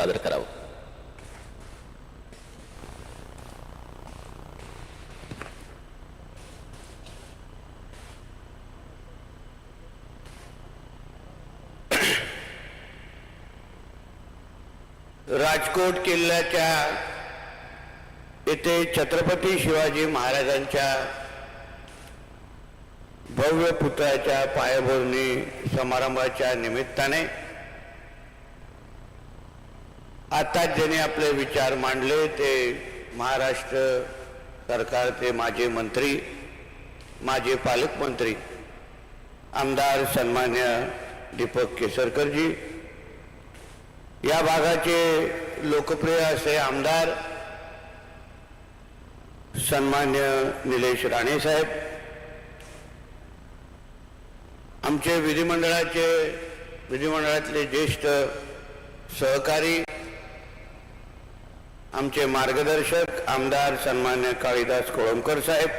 सादर करावं. राजकोट किल्ल्याच्या येथे छत्रपती शिवाजी महाराजांच्या भव्य पुतळ्याच्या पायाभरणी समारंभाच्या निमित्ताने आता ज्यांनी आपले विचार मांडले ते महाराष्ट्र सरकारचे माजी मंत्री माजी पालकमंत्री आमदार सन्मान्य दीपक केसरकरजी या भागाचे लोकप्रिय असे आमदार सन्मान्य निलेश राणे साहेब आमचे विधिमंडळाचे विधिमंडळातले ज्येष्ठ सहकारी आमचे मार्गदर्शक आमदार सन्मान्य काळीदास कोळंबकर साहेब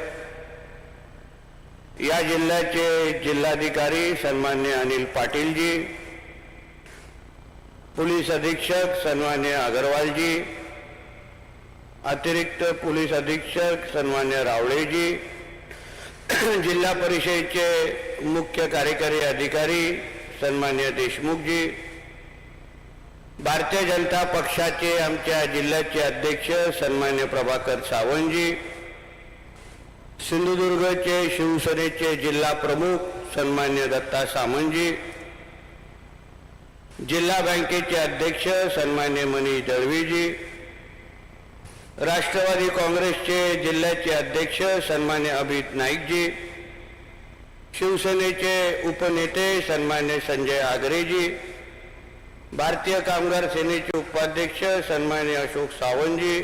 या जिल्ह्याचे जिल्हाधिकारी सन्मान्य अनिल पाटीलजी पोलीस अधीक्षक सन्मान्य अगरवालजी अतिरिक्त पोलीस अधीक्षक सन्मान्य रावळेजी जिल्हा परिषदेचे मुख्य कार्यकारी अधिकारी सन्मान्य देशमुखजी भारतीय जनता पक्षाचे आमच्या जिल्ह्याचे अध्यक्ष सन्मान्य प्रभाकर सावंतजी सिंधुदुर्गचे शिवसेनेचे जिल्हा प्रमुख सन्मान्य दत्ता सामंतजी जिल्हा बँकेचे अध्यक्ष सन्मान्य मनीष दळवीजी राष्ट्रवादी काँग्रेसचे जिल्ह्याचे अध्यक्ष सन्मान्य अभित नाईकजी शिवसेनेचे उपनेते सन्मान्य संजय आगरेजी भारतीय कामगार सेनेचे उपाध्यक्ष सन्मान्य अशोक सावंतजी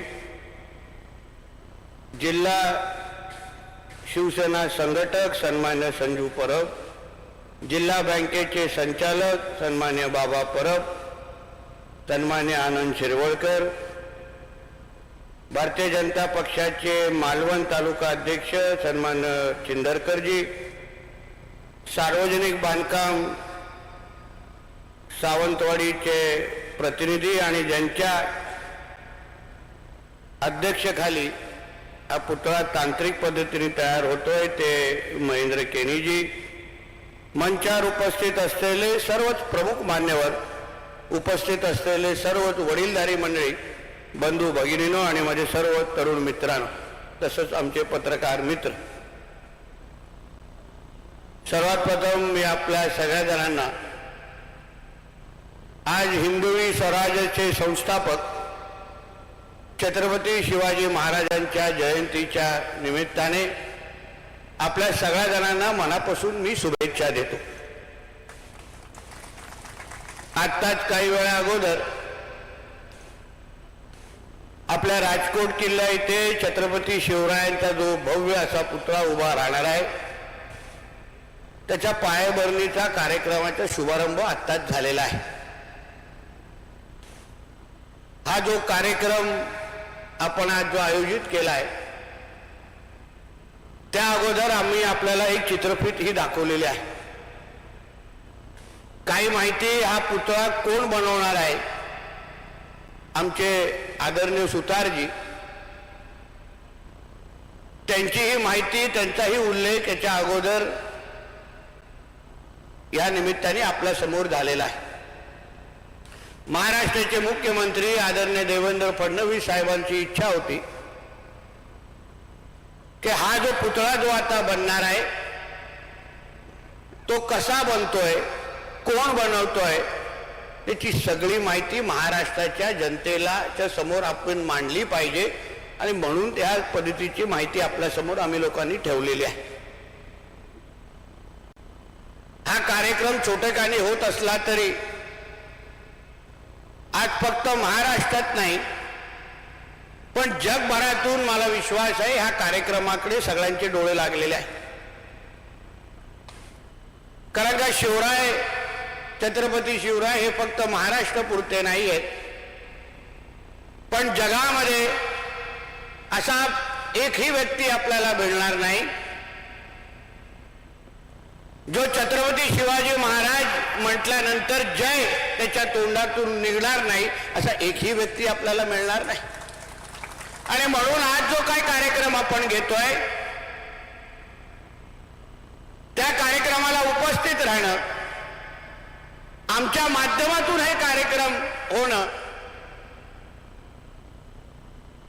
जिल्हा शिवसेना संघटक सन्मान्य संजू परब जिल्हा बँकेचे संचालक सन्मान्य बाबा परब सन्मान्य आनंद शिरवळकर भारतीय जनता पक्षाचे मालवण तालुका अध्यक्ष सन्मान्य चिंदरकरजी सार्वजनिक बांधकाम सावंतवाडीचे प्रतिनिधी आणि ज्यांच्या अध्यक्षखाली हा पुतळा तांत्रिक पद्धतीने तयार होतोय ते महेंद्र केनीजी मंचावर उपस्थित असलेले सर्वच प्रमुख मान्यवर उपस्थित असलेले सर्वच वडीलधारी मंडळी बंधू भगिनीनो आणि माझे सर्व तरुण मित्रांनो तसंच आमचे पत्रकार मित्र. सर्वात प्रथम मी आपल्या सगळ्या जणांना आज हिंदवी स्वराज्याचे संस्थापक छत्रपती शिवाजी महाराजांच्या जयंतीच्या निमित्ताने आपल्या सगळ्या जणांना मनापासून मी शुभेच्छा देतो. आत्ताच काही वेळा अगोदर आपल्या राजकोट किल्ला इथे छत्रपती शिवरायांचा जो भव्य असा पुतळा उभा राहणार आहे त्याच्या पायाभरणीचा कार्यक्रमाचा शुभारंभ आत्ताच झालेला आहे. हा जो कार्यक्रम आपण आज जो आयोजित केला आहे त्या अगोदर आम्ही आपल्याला एक चित्रफित ही दाखवलेली आहे. काही माहिती हा पुतळा कोण बनवणार आहे? आमचे आदरणीय सुतारजी त्यांचीही माहिती त्यांचाही उल्लेख याच्या अगोदर या निमित्ताने आपल्यासमोर झालेला आहे. महाराष्ट्राचे मुख्यमंत्री आदरणीय देवेंद्र फडणवीस साहेबांची इच्छा होती की हा जो पुतळा जो आता बनणार आहे तो कसा बनतोय कोण बनवतोय याची सगळी माहिती महाराष्ट्राच्या जनतेला च्या समोर आपण मांडली पाहिजे आणि म्हणून त्या पद्धतीची माहिती आपल्यासमोर आम्ही लोकांनी ठेवलेली आहे. हा कार्यक्रम छोटेखानी होत असला तरी आज फक्त महाराष्ट्रात नाही पण जगभरातून मला विश्वास आहे ह्या कार्यक्रमाकडे सगळ्यांचे डोळे लागलेले आहे कारण का शिवराय छत्रपती शिवराय हे फक्त महाराष्ट्र पुरते नाही आहेत. पण जगामध्ये असा एकही व्यक्ती आपल्याला मिळणार नाही जो छत्रपती शिवाजी महाराज म्हटल्यानंतर जय त्याच्या तोंडातून निघणार नाही असा एकही व्यक्ती आपल्याला मिळणार नाही. आणि म्हणून आज जो काय कार्यक्रम आपण घेतोय त्या कार्यक्रमाला उपस्थित राहणं आमच्या माध्यमातून हे कार्यक्रम होणं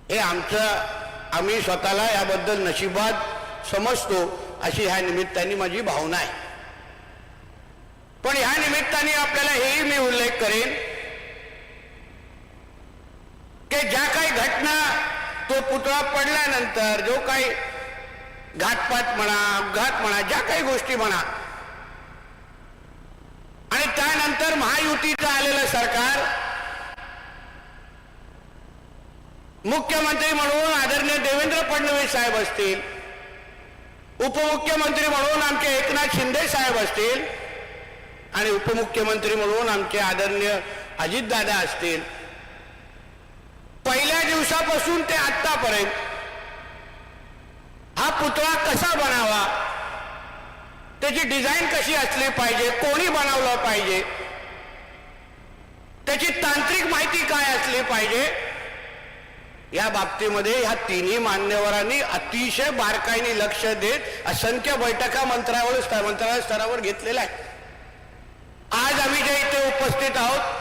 हे आमचं आम्ही स्वतःला याबद्दल नशिबात समजतो अशी ह्या निमित्ताने माझी भावना आहे. पण ह्या निमित्ताने आपल्याला हेही मी उल्लेख करेन की ज्या काही घटना तो पुतळा पडल्यानंतर जो काही घातपात म्हणा अपघात म्हणा ज्या काही गोष्टी म्हणा आणि त्यानंतर महायुतीचं आलेलं सरकार मुख्यमंत्री म्हणून आदरणीय देवेंद्र फडणवीस साहेब असतील उपमुख्यमंत्री म्हणून आमचे एकनाथ शिंदे साहेब असतील आणि उपमुख्यमंत्री म्हणून आमचे आदरणीय अजितदादा असतील. पहिल्या दिवसापासून ते आत्तापर्यंत हा पुतळा कसा बनावा? त्याची डिझाईन कशी असली पाहिजे? कोणी बनवलं पाहिजे? त्याची तांत्रिक माहिती काय असली पाहिजे? या बाबतीमध्ये ह्या तिन्ही मान्यवरांनी अतिशय बारकाईने लक्ष देत असंख्य बैठका मंत्रावर स्तर- मंत्रालय स्तरावर घेतलेल्या आहेत. आज आम्ही ज्या इथे उपस्थित आहोत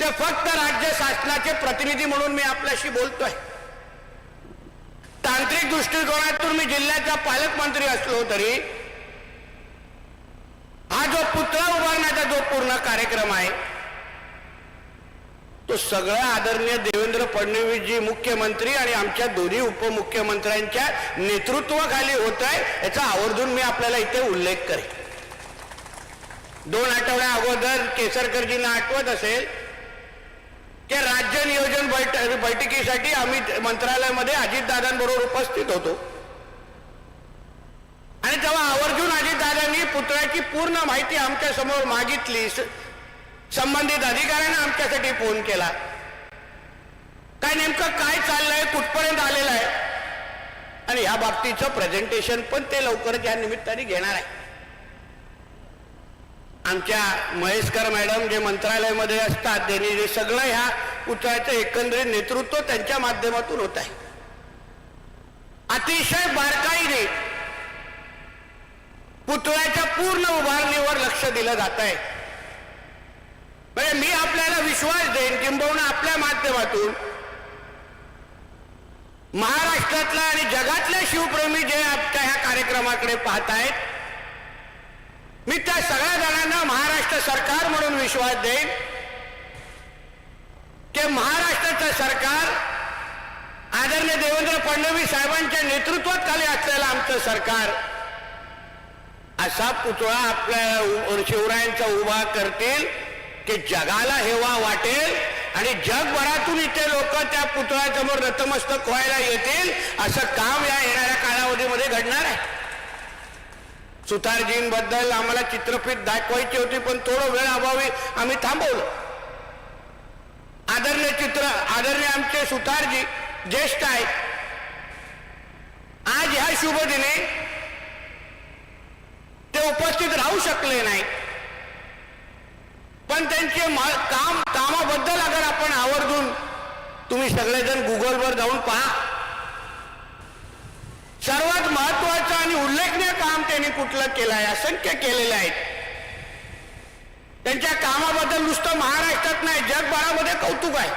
ते फक्त राज्य शासनाचे प्रतिनिधी म्हणून मी आपल्याशी बोलतोय. तांत्रिक दृष्टिकोनातून मी जिल्ह्याचा पालकमंत्री असलो तरी हा जो पुतळा उभारण्याचा जो पूर्ण कार्यक्रम आहे तो सगळा आदरणीय देवेंद्र फडणवीसजी मुख्यमंत्री आणि आमच्या दोन्ही उपमुख्यमंत्र्यांच्या नेतृत्वाखाली होत आहे याचा आवर्जून मी आपल्याला इथे उल्लेख करेन. दोन आठवड्या अगोदर केसरकरजींना आठवत असेल त्या राज्य नियोजन बैठ बैठकीसाठी आम्ही मंत्रालयामध्ये अजितदादांबरोबर उपस्थित होतो. आणि तेव्हा आवर्जून अजितदादांनी पुतळ्याची पूर्ण माहिती आमच्यासमोर मागितली. संबंधित अधिकाऱ्यांना आमच्यासाठी फोन केला. काय नेमकं काय चाललंय कुठपर्यंत आलेलं आहे? आणि या बाबतीचं प्रेझेंटेशन पण ते लवकरच या निमित्ताने घेणार आहे. आमच्या महेशकर मॅडम जे मंत्रालयामध्ये असतात त्यांनी जे सगळं ह्या पुतळ्याचं एकंदरीत नेतृत्व त्यांच्या माध्यमातून होत आहे. अतिशय बारकाईने पुतळ्याच्या पूर्ण उभारणीवर लक्ष दिलं जात आहे. म्हणजे मी आपल्याला विश्वास देईन किंबहुना आपल्या माध्यमातून महाराष्ट्रातला आणि जगातले शिवप्रेमी जे आपल्या ह्या कार्यक्रमाकडे पाहत आहेत मी त्या सगळ्या जणांना महाराष्ट्र सरकार म्हणून विश्वास देईन. की महाराष्ट्राचं सरकार आदरणीय देवेंद्र फडणवीस साहेबांच्या नेतृत्वात खाली असलेलं आमचं सरकार असा पुतळा आपल्या शिवरायांचा उभा करतील की जगाला हेवा वाटेल आणि जगभरातून इथे लोक त्या पुतळ्यासमोर नतमस्तक व्हायला येतील असं काम या येणाऱ्या कालावधीमध्ये घडणार आहे. सुतारजींबद्दल आम्हाला चित्रफित दाखवायची होती पण थोडं वेळ अभावी आम्ही थांबवलं. आदरणीय चित्र आदरणीय आमचे सुतारजी ज्येष्ठ आहेत. आज ह्या शुभ दिने ते उपस्थित राहू शकले नाही पण त्यांचे काम कामाबद्दल अगर आपण आवर्जून तुम्ही सगळेजण गुगलवर जाऊन पहा. सर्वात महत्वाचं आणि उल्लेखनीय काम त्यांनी कुठलं केलं आहे? असंख्य केलेलं आहे. त्यांच्या कामाबद्दल नुसतं महाराष्ट्रात नाही जगभरामध्ये कौतुक आहे.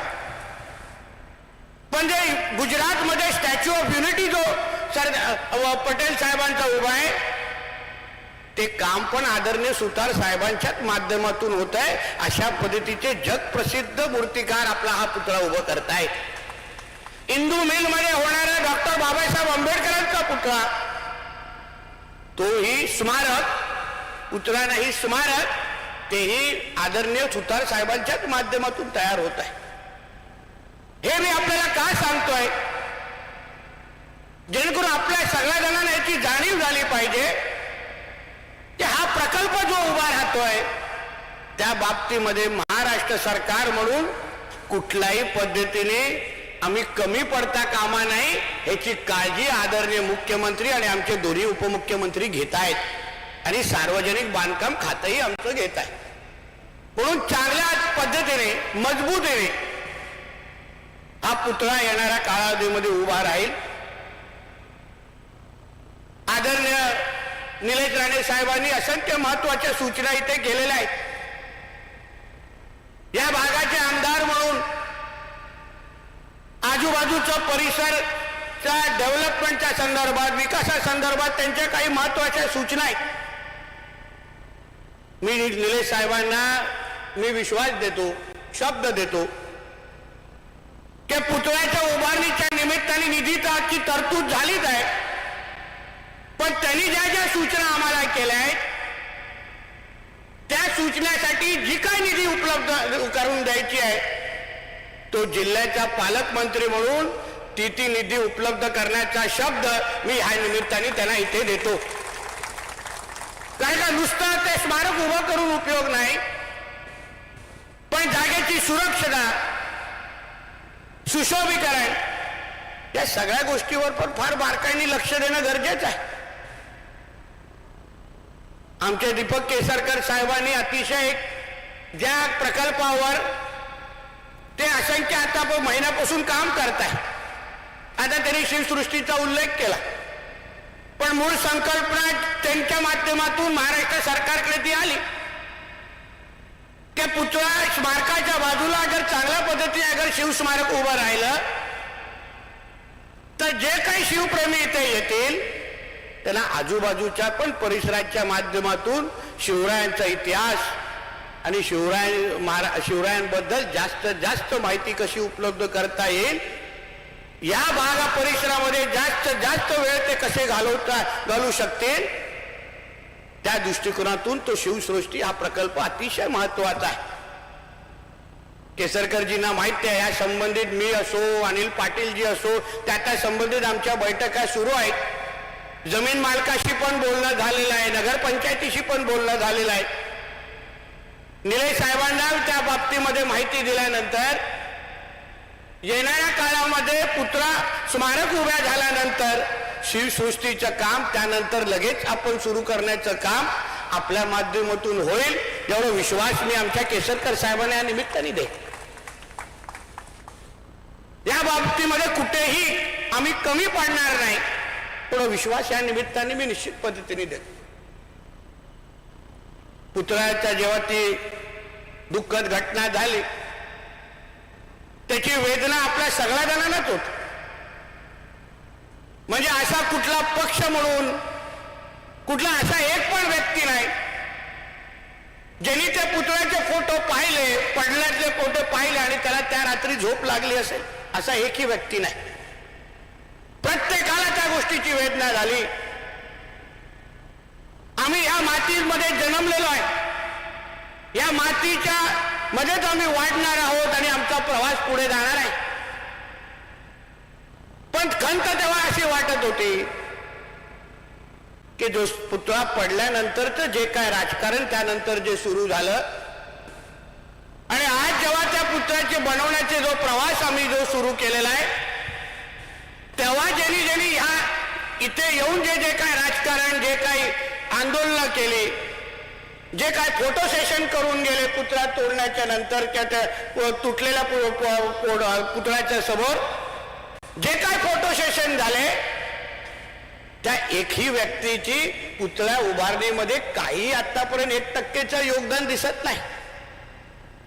पण जे गुजरातमध्ये स्टॅच्यू ऑफ युनिटी जो सर पटेल साहेबांचा उभा आहे ते काम पण आदरणीय सुतार साहेबांच्याच माध्यमातून होत आहे अशा पद्धतीचे जगप्रसिद्ध मूर्तिकार आपला हा पुतळा उभा करतायत. इंदू मिलमध्ये होणारा डॉक्टर बाबासाहेब आंबेडकरांचा पुतळा. तोही स्मारक पुतळा नाही स्मारक तेही आदरणीय सुतार साहेबांच्याच माध्यमातून तयार होत आहे. हे मी आपल्याला का सांगतोय? जेणेकरून आपल्या सगळ्या जणांना याची जाणीव झाली पाहिजे की हा प्रकल्प जो उभा राहतोय त्या बाबतीमध्ये महाराष्ट्र सरकार म्हणून कुठल्याही पद्धतीने आम्ही कमी पडता कामा नाही याची काळजी आदरणीय मुख्यमंत्री आणि आमचे दोन्ही उपमुख्यमंत्री घेत आहेत. आणि सार्वजनिक बांधकाम खातंही आमचं घेत आहे. म्हणून चांगल्या पद्धतीने मजबूतीने हा पुतळा येणाऱ्या कालावधीमध्ये उभा राहील. आदरणीय निलेश राणे साहेबांनी असंख्य महत्त्वाच्या सूचना इथे केलेल्या आहेत. या भागाचे आमदार म्हणून आजूबाजूचा परिसरच्या डेव्हलपमेंटच्या संदर्भात विकासासंदर्भात त्यांच्या काही महत्त्वाच्या सूचना आहेत. मी निलेश साहेबांना मी विश्वास देतो शब्द देतो की पुतळ्याच्या उभारणीच्या निमित्ताने निधीची तरतूद झालीच आहे. पण त्यांनी ज्या ज्या सूचना आम्हाला केल्या आहेत त्या सूचनेसाठी जी काय निधी उपलब्ध करून द्यायची आहे तो जिल्ह्याचा पालकमंत्री म्हणून ती निधी उपलब्ध करण्याचा शब्द मी ह्या निमित्ताने त्यांना इथे देतो. कारण का नुसतं ते स्मारक उभं करून उपयोग नाही पण जागेची सुरक्षता सुशोभीकरण या सगळ्या गोष्टीवर पण फार बारकाईने लक्ष देणं गरजेचं आहे. आमचे दीपक केसरकर साहेबांनी अतिशय ज्या प्रकल्पावर ते असंख्य आता महिन्यापासून काम करत आहे आता त्यांनी शिवसृष्टीचा उल्लेख केला. पण मूळ संकल्पना त्यांच्या माध्यमातून महाराष्ट्र सरकारकडे ती आली. त्या पुतळा स्मारकाच्या बाजूला अगर चांगल्या पद्धतीने अगर शिवस्मारक उभं राहिलं तर जे काही शिवप्रेमी इथे येतील त्यांना आजूबाजूच्या पण परिसराच्या माध्यमातून शिवरायांचा इतिहास आणि शिवराय महारा शिवरायांबद्दल जास्त जास्त माहिती कशी उपलब्ध करता येईल? या भागा परिसरामध्ये जास्त जास्त वेळ ते कसे घालवता घालू शकतील? त्या दृष्टिकोनातून तो शिवसृष्टी हा प्रकल्प अतिशय महत्त्वाचा आहे. केसरकरजींना माहिती आहे या संबंधित मी असो अनिल पाटीलजी असो त्या त्या संबंधित आमच्या बैठका सुरू आहेत. जमीन मालकाशी पण बोलणं झालेलं आहे नगरपंचायतीशी पण बोलणं झालेलं आहे. निलेश साहेबांना त्या बाबतीमध्ये माहिती दिल्यानंतर येणाऱ्या काळामध्ये पुतळा स्मारक उभ्या झाल्यानंतर शिवसृष्टीचं काम त्यानंतर लगेच आपण सुरू करण्याचं काम आपल्या माध्यमातून होईल एवढा विश्वास मी आमच्या केसरकर साहेबांना या निमित्ताने दे या बाबतीमध्ये कुठेही आम्ही कमी पडणार नाही थोडा विश्वास या निमित्ताने मी निश्चित पद्धतीने देतो. पुतळ्याच्या जेव्हा ती दुःखद घटना झाली त्याची वेदना आपल्या सगळ्या जणांनाच होत. म्हणजे असा कुठला पक्ष म्हणून कुठला असा एक पण व्यक्ती नाही ज्यांनी त्या पुतळ्याचे फोटो पाहिले पडल्यातले फोटो पाहिले आणि त्याला त्या रात्री झोप लागली असेल असा एकही व्यक्ती नाही. प्रत्येकाला त्या गोष्टीची वेदना झाली. आम्ही या मातीमध्ये जन्मलेलो आहे. या मातीच्या मध्येच आम्ही वाढणार आहोत आणि आमचा प्रवास पुढे जाणार आहे. पण खंत तेव्हा अशी वाटत होती की जो पुतळा पडल्यानंतरच जे काय राजकारण त्यानंतर जे सुरू झालं. आणि आज जेव्हा त्या पुतळ्याचे बनवण्याचे जो प्रवास आम्ही जो सुरू केलेला आहे तेव्हा ज्यांनी ज्यांनी ह्या इथे येऊन जे जे काय राजकारण जे काही आंदोलनं केली. जे काय फोटो सेशन करून गेले पुतळा तोडण्याच्या नंतर त्या तुटलेल्या पुतळ्याच्या समोर जे काय फोटो सेशन झाले त्या एकही व्यक्तीची पुतळ्या उभारणीमध्ये काही आतापर्यंत एक टक्केचं योगदान दिसत नाही.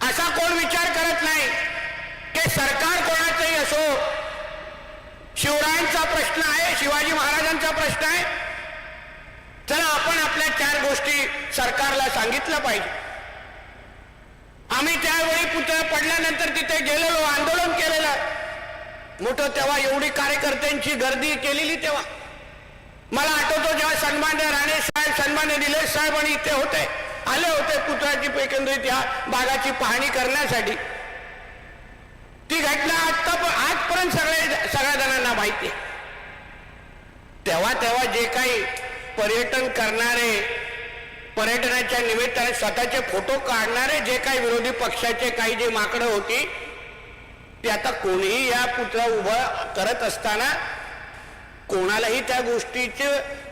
असा कोण विचार करत नाही की सरकार कोणाचंही असो शिवरायांचा प्रश्न आहे शिवाजी महाराजांचा प्रश्न आहे चला आपण आपल्या चार गोष्टी सरकारला सांगितलं पाहिजे. आम्ही त्यावेळी पुतळा पडल्यानंतर तिथे गेलेलो आंदोलन केलेलं मोठं तेव्हा एवढी कार्यकर्त्यांची गर्दी केलेली तेव्हा. मला आठवतो जेव्हा सन्मान्य राणे साहेब सन्मान्य निलेश साहेब आणि इथे होते आले होते पुतळ्याची एकंदरीत या भागाची पाहणी करण्यासाठी. ती घटना आता आजपर्यंत सगळे सगळ्या जणांना माहिती आहे. तेव्हा तेव्हा जे काही पर्यटन करणारे पर्यटनाच्या निमित्ताने स्वतःचे फोटो काढणारे जे काही विरोधी पक्षाचे काही जे माकडं होती ते आता कोणीही या पुतळा उभं करत असताना कोणालाही त्या गोष्टीचे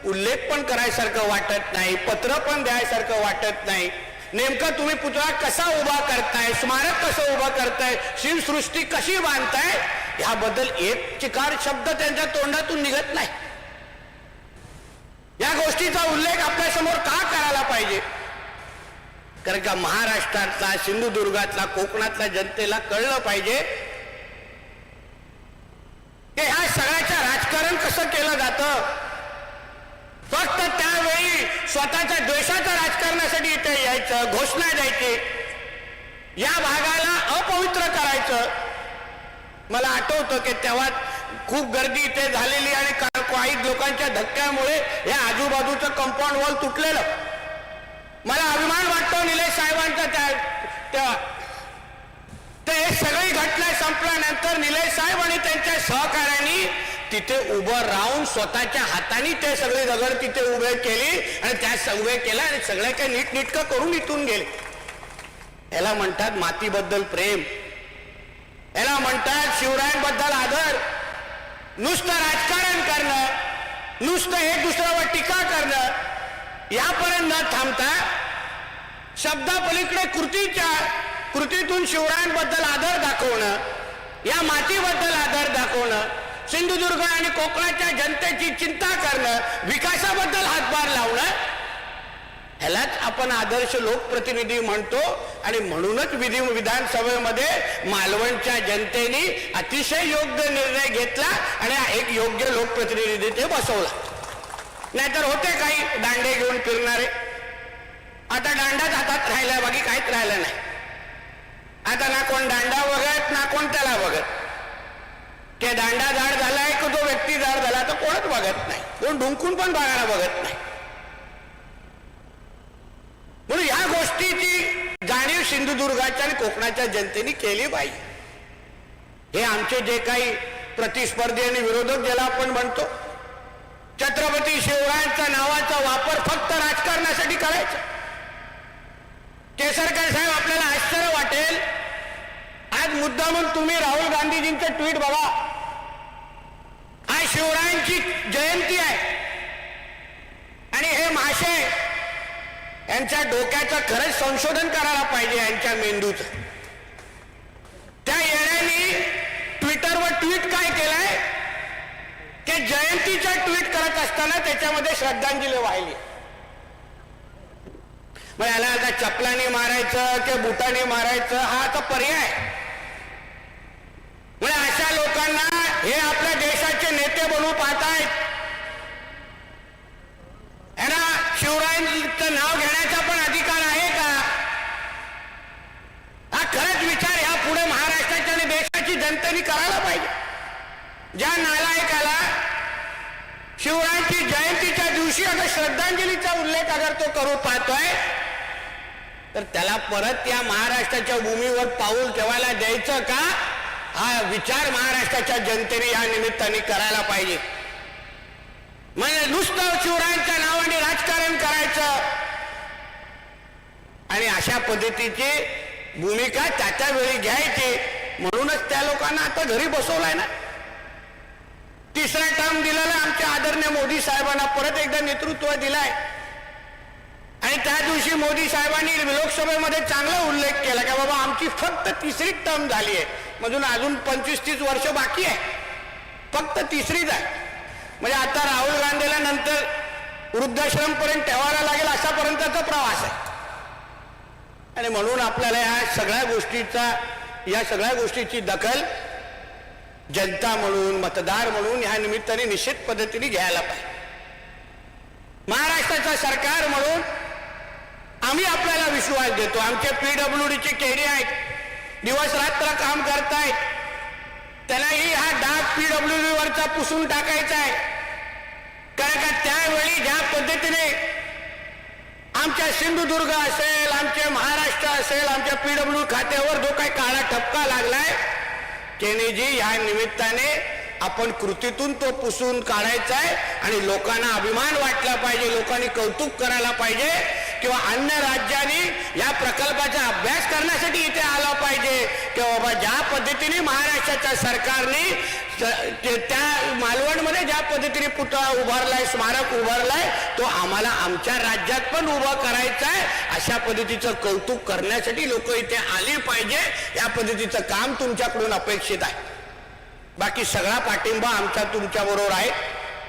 उल्लेख पण करायसारखं वाटत नाही पत्र पण द्यायसारखं वाटत नाही. नेमकं तुम्ही पुतळा कसा उभा करताय स्मारक कसं उभं करताय शिवसृष्टी कशी बांधताय ह्याबद्दल एक चिकार शब्द त्यांच्या तोंडातून निघत नाही. या गोष्टीचा उल्लेख आपल्यासमोर का करायला पाहिजे? कारण का महाराष्ट्रातला सिंधुदुर्गातला कोकणातल्या जनतेला कळलं पाहिजे की ह्या सगळ्याचं राजकारण कसं केलं जातं? फक्त त्यावेळी स्वतःच्या द्वेषाच्या राजकारणासाठी इथे यायचं घोषणा द्यायची. या भागाला अपवित्र करायचं. मला आठवतं की तेव्हा खूप गर्दी इथे झालेली आणि काही लोकांच्या धक्क्यामुळे या आजूबाजूचं कंपाऊंड वॉल तुटलेलं. मला अभिमान वाटतो निलेश साहेबांचा त्या तेव्हा सगळी घटना संपल्यानंतर निलेश साहेब आणि त्यांच्या सहकाऱ्यांनी तिथे उभं राहून स्वतःच्या हाताने ते सगळे दगड तिथे उभे केले आणि त्या उभे केला आणि सगळं काही नीटनीटकं करून इथून गेले. याला म्हणतात मातीबद्दल प्रेम. याला म्हणतात शिवरायांबद्दल आदर. नुसतं राजकारण करणं नुसतं हे दुसऱ्यावर टीका करणं यापर्यंत न थांबता शब्दापलीकडे कृतीच्या कृतीतून शिवरायांबद्दल आदर दाखवणं या मातीबद्दल आदर दाखवणं सिंधुदुर्ग आणि कोकणाच्या जनतेची चिंता करणं विकासाबद्दल हातभार लावणं ह्यालाच आपण आदर्श लोकप्रतिनिधी म्हणतो. आणि म्हणूनच विधी विधानसभेमध्ये मालवणच्या जनतेने अतिशय योग्य निर्णय घेतला आणि एक योग्य लोकप्रतिनिधी ते बसवला. नाहीतर होते काही दांडे घेऊन फिरणारे. आता दांडाच हातात राहिल्या बाकी काहीच राहिलं नाही. आता ना कोण दांडा बघत ना कोण त्याला बघत ते दांडा झाड झालाय की तो व्यक्ती झाड झाला तर कोणच बघत नाही. कोण ढुंकून पण बघायला बघत नाही. म्हणून या गोष्टीची जाणीव सिंधुदुर्गाच्या आणि कोकणाच्या जनतेने केली पाहिजे. हे आमचे जे काही प्रतिस्पर्धी आणि विरोधक ज्याला आपण म्हणतो छत्रपती शिवरायांच्या नावाचा वापर फक्त राजकारणासाठी करायचा. केसरकर साहेब आपल्याला आश्चर्य वाटेल. आज मुद्दामून तुम्ही राहुल गांधीजींचं ट्विट बघा. आज शिवरायांची जयंती आहे. आणि हे महाशय यांच्या डोक्याचं खरंच संशोधन करायला पाहिजे यांच्या मेंदूचं. त्या येण्याने ट्विटरवर ट्विट काय केलंय? की जयंतीच्या ट्विट करत असताना त्याच्यामध्ये श्रद्धांजली वाहिली. मग याला आता चपलाने मारायचं की बुटाने मारायचं हा आता पर्याय. म्हणजे अशा लोकांना हे आपल्या देशाचे नेते बनवू पाहतायत. यांना शिवरायांचं नाव घेण्याचा पण अधिकार आहे का? हा खरंच विचार ह्या पुढे महाराष्ट्राची आणि देशाची जनतेने करायला पाहिजे. ज्या नालायकाला शिवरायांची जयंतीच्या दिवशी आता श्रद्धांजलीचा उल्लेख अगर तो करू पाहतोय तर त्याला परत या महाराष्ट्राच्या भूमीवर पाऊल ठेवायला द्यायचं का? हा विचार महाराष्ट्राच्या जनतेने या निमित्ताने करायला पाहिजे. म्हणजे नुसतं शिवरायांच्या नावाने राजकारण करायचं. आणि अशा पद्धतीची भूमिका त्याच्या वेळी घ्यायची. म्हणूनच त्या लोकांना आता घरी बसवलाय ना. तिसरा टर्म दिलेला आमच्या आदरणीय मोदी साहेबांना परत एकदा नेतृत्व दिलाय. आणि त्या दिवशी मोदी साहेबांनी लोकसभेमध्ये चांगला उल्लेख केला की बाबा आमची फक्त तिसरी टर्म झाली आहे. म्हणून अजून पंचवीस तीस वर्ष बाकी आहे. फक्त तिसरीच आहे. म्हणजे आता राहुल गांधीला नंतर वृद्धाश्रमपर्यंत ठेवायला लागेल अशापर्यंतचा प्रवास आहे. आणि म्हणून आपल्याला या सगळ्या गोष्टीचा या सगळ्या गोष्टीची दखल जनता म्हणून मतदार म्हणून ह्या निमित्ताने निश्चित पद्धतीने घ्यायला पाहिजे. महाराष्ट्राचं सरकार म्हणून आम्ही आपल्याला विश्वास देतो. आमचे पीडब्ल्यू डीचे केडी आहेत. दिवस रात्र काम करतायत. त्यालाही हा डाग पीडब्ल्यू डी वरचा पुसून टाकायचा आहे. कारण का त्यावेळी ज्या पद्धतीने आमच्या सिंधुदुर्ग असेल आमचे महाराष्ट्र असेल आमच्या पीडब्ल्यू खात्यावर जो काही काळा ठपका लागलाय केनेजी या निमित्ताने आपण कृतीतून तो पुसून काढायचा आहे आणि लोकांना अभिमान वाटला पाहिजे लोकांनी कौतुक करायला पाहिजे. किंवा अन्य राज्यांनी या प्रकल्पाचा अभ्यास करण्यासाठी इथे आला पाहिजे. की बाबा ज्या पद्धतीने महाराष्ट्राच्या सरकारने त्या मालवणमध्ये ज्या पद्धतीने पुतळा उभारलाय स्मारक उभारलाय तो आम्हाला आमच्या राज्यात पण उभा करायचा आहे अशा पद्धतीचं कौतुक करण्यासाठी लोक इथे आली पाहिजे. या पद्धतीचं काम तुमच्याकडून अपेक्षित आहे. बाकी सगळा पाठिंबा आमचा तुमच्याबरोबर आहे.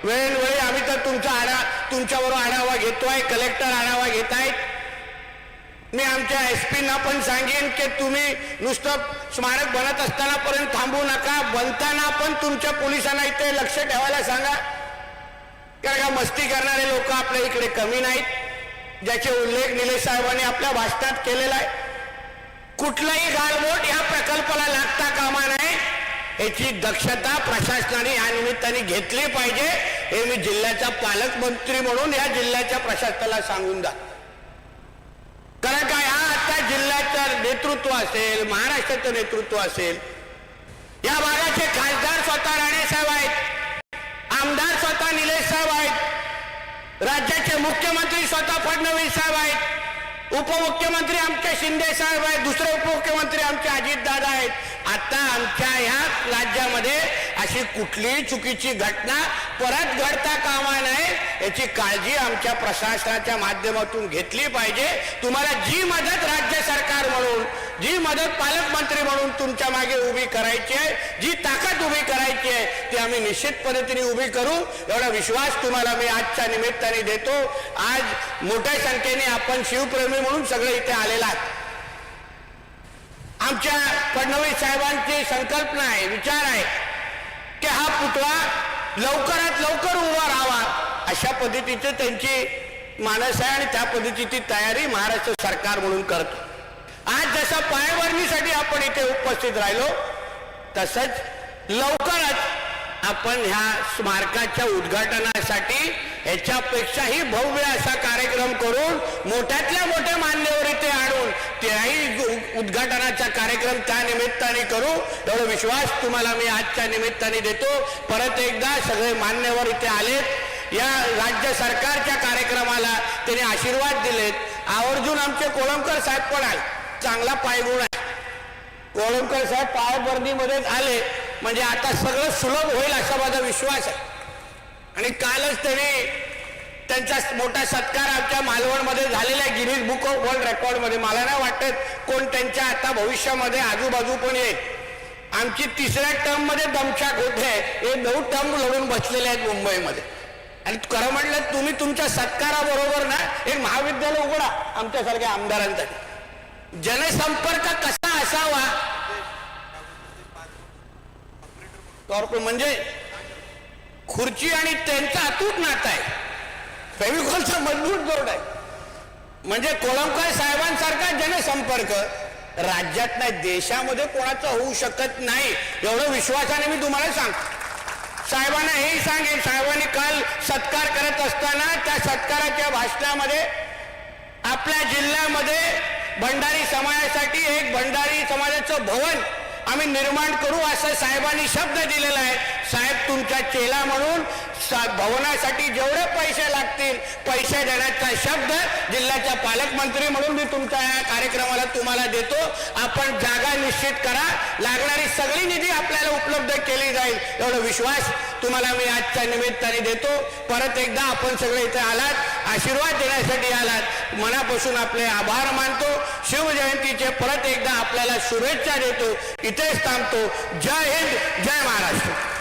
वेळोवेळी आम्ही तर तुमचा आढा तुमच्याबरोबर आढावा घेतोय कलेक्टर आढावा घेत आहेत मी आमच्या एस पीना पण सांगेन की तुम्ही नुसतं स्मारक बनत असताना पर्यंत थांबू नका बनताना पण तुमच्या पोलिसांना इथे लक्ष ठेवायला सांगा. कारण का मस्ती करणारे लोक आपल्या इकडे कमी नाहीत ज्याचे उल्लेख निलेश साहेबांनी आपल्या भाषणात केलेला आहे. कुठलाही गालबोट या प्रकल्पाला लागता कामा नये. याची दक्षता प्रशासनाने या निमित्ताने घेतली पाहिजे. हे मी जिल्ह्याचा पालकमंत्री म्हणून या जिल्ह्याच्या प्रशासनाला सांगून जात कारण काय हा आता जिल्ह्याचं नेतृत्व असेल महाराष्ट्राचं नेतृत्व असेल या भागाचे खासदार स्वतः राणे साहेब आहेत आमदार स्वतः निलेश साहेब आहेत राज्याचे मुख्यमंत्री स्वतः फडणवीस साहेब आहेत उपमुख्यमंत्री आमचे शिंदे साहेब आहेत दुसरे उपमुख्यमंत्री आमचे अजितदादा आहेत. आता आमच्या ह्या राज्यामध्ये अशी कुठलीही चुकीची घटना परत घडता कामा नये याची काळजी आमच्या प्रशासनाच्या माध्यमातून घेतली पाहिजे. तुम्हाला जी मदत राज्य सरकार म्हणून जी मदत पालकमंत्री म्हणून तुमच्या मागे उभी करायची आहे जी ताकद उभी करायची आहे ती आम्ही निश्चित पद्धतीने उभी करू. एवढा विश्वास तुम्हाला मी आजच्या निमित्ताने देतो. आज मोठ्या संख्येने आपण शिवप्रेमी म्हणून सगळे इथे आलेला आमच्या फडणवीस साहेबांची संकल्पना आहे विचार आहे की हा पुतळा लवकरात लवकर उभा राहावा. अशा पद्धतीचे त्यांची मानस आहे आणि त्या पद्धतीची तयारी महाराष्ट्र सरकार म्हणून करतो. आज जसा पायाभरणीसाठी आपण इथे उपस्थित राहिलो तसंच लवकरच आपण ह्या स्मारकाच्या उद्घाटनासाठी ह्याच्यापेक्षाही भव्य असा कार्यक्रम करून मोठ्यातल्या मोठ्या मान्यवर इथे आणून त्याही उद्घाटनाचा कार्यक्रम त्या निमित्ताने करू. एवढा विश्वास तुम्हाला मी आजच्या निमित्ताने देतो. परत एकदा सगळे मान्यवर इथे आलेत. या राज्य सरकारच्या कार्यक्रमाला त्यांनी आशीर्वाद दिलेत. आवर्जून आमचे कोळंबकर साहेब पण आले चांगला पायगुण आहे. गोळंबकर साहेब पायाभरणीमध्ये आले म्हणजे आता सगळं सुलभ होईल असा माझा विश्वास आहे. आणि कालच त्यांनी त्यांचा मोठा सत्कार आमच्या मालवणमध्ये झालेल्या गिरीज बुक ऑफ वर्ल्ड रेकॉर्डमध्ये. मला नाही वाटत कोण त्यांच्या आता भविष्यामध्ये आजूबाजू पण येईल. आमची तिसऱ्या टर्ममध्ये दमछाक होते. हे नऊ टर्म लढून बसलेले आहेत मुंबईमध्ये. आणि खरं म्हटलं तुम्ही तुमच्या सत्काराबरोबर ना एक महाविद्यालय उघडा आमच्यासारख्या आमदारांसाठी. जनसंपर्क कसा असावा? म्हणजे खुर्ची आणि त्यांचा अतूट नातं आहे. फेविकॉलचा मजबूत जोड आहे. म्हणजे कोळंबकर साहेबांसारखा जनसंपर्क राज्यात नाही देशामध्ये कोणाचा होऊ शकत नाही एवढं विश्वासाने मी तुम्हाला सांगतो. साहेबांना हे सांगेन साहेबांनी काल सत्कार करत असताना त्या सत्काराच्या भाषणामध्ये आपल्या जिल्ह्यामध्ये भंडारी समाजासाठी एक भंडारी समाजाचं भवन आम्ही निर्माण करू असं साहेबांनी शब्द दिलेला आहे. साहेब तुमचा चेला म्हणून सा- भवनासाठी जेवढे पैसे लागतील पैसे देण्याचा शब्द जिल्ह्याचा पालकमंत्री म्हणून मी तुमच्या या कार्यक्रमाला तुम्हाला देतो. आपण जागा निश्चित करा. लागणारी सगळी निधी आपल्याला उपलब्ध केली जाईल. एवढा विश्वास तुम्हाला मी आजच्या निमित्ताने देतो. परत एकदा आपण सगळे इथे आलात आशीर्वाद देण्यासाठी आलात. मनापासून आपले आभार मानतो. शिवजयंतीचे परत एकदा आपल्याला शुभेच्छा देतो. इथेच थांबतो. जय हिंद जय महाराष्ट्र.